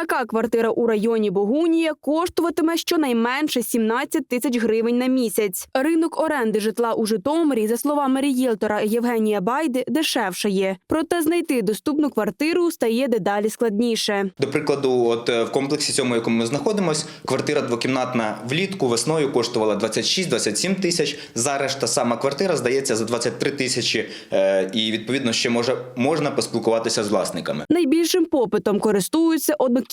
Така квартира у районі Богунія коштуватиме щонайменше 17 тисяч гривень на місяць. Ринок оренди житла у Житомирі, за словами рієлтора Євгенія Байди, дешевшає. Проте знайти доступну квартиру стає дедалі складніше. До прикладу, от е, в комплексі цьому, в якому ми знаходимося, квартира двокімнатна влітку весною коштувала 26-27 тисяч. Зараз та сама квартира здається за 23 тисячі, е, і відповідно ще може можна поспілкуватися з власниками. Найбільшим попитом користуються однокімнатні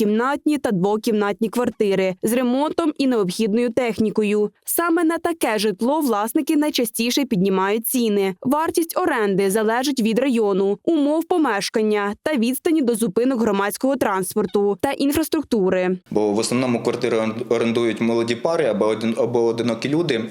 та двокімнатні квартири з ремонтом і необхідною технікою. Саме на таке житло власники найчастіше піднімають ціни. Вартість оренди залежить від району, умов помешкання та відстані до зупинок громадського транспорту та інфраструктури. Бо в основному квартири орендують молоді пари або один або одинокі люди.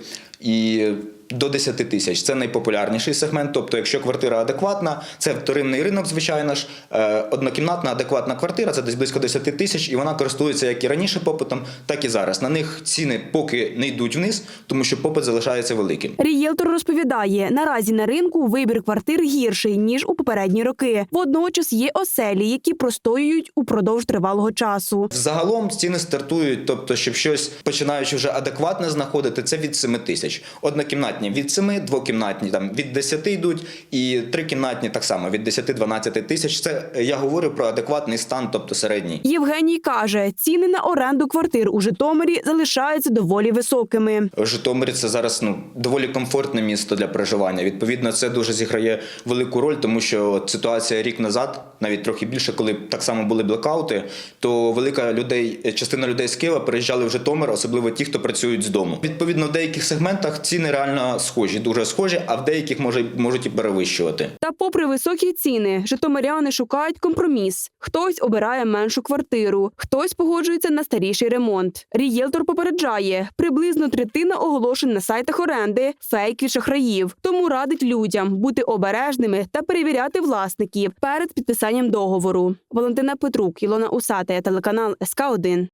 І до 10 тисяч це найпопулярніший сегмент. Тобто, якщо квартира адекватна, це вторинний ринок, звичайно ж. Е, Однокімнатна адекватна квартира це десь близько 10 тисяч, і вона користується як і раніше попитом, так і зараз. На них ціни поки не йдуть вниз, тому що попит залишається великим. Рієлтор розповідає, наразі на ринку вибір квартир гірший ніж у попередні роки. Водночас є оселі, які простоюють упродовж тривалого часу. Загалом ціни стартують, тобто, щоб щось починаючи вже адекватне знаходити, це від 7 тисяч. Однокімнатні від 7, двокімнатні там від 10 йдуть, і трикімнатні так само від 10-12 тисяч. Це я говорю про адекватний стан, тобто середній. Євгеній каже, ціни на оренду квартир у Житомирі залишаються доволі високими. Житомир це зараз ну доволі комфортне місто для проживання. Відповідно, це дуже зіграє велику роль, тому що ситуація рік назад, навіть трохи більше, коли так само були блекаути, то велика людей, частина людей з Києва переїжджали в Житомир, особливо ті, хто працюють з дому. Відповідно, в деяких сегментах ціни реально схожі, дуже схожі, а в деяких може можуть і перевищувати. Та, попри високі ціни, житомиряни шукають компроміс. Хтось обирає меншу квартиру, хтось погоджується на старіший ремонт. Рієлтор попереджає, приблизно третина оголошень на сайтах оренди фейк від шахраїв. Тому радить людям бути обережними та перевіряти власників перед підписанням договору. Валентина Петрук, Ілона Усатая, телеканал СК 1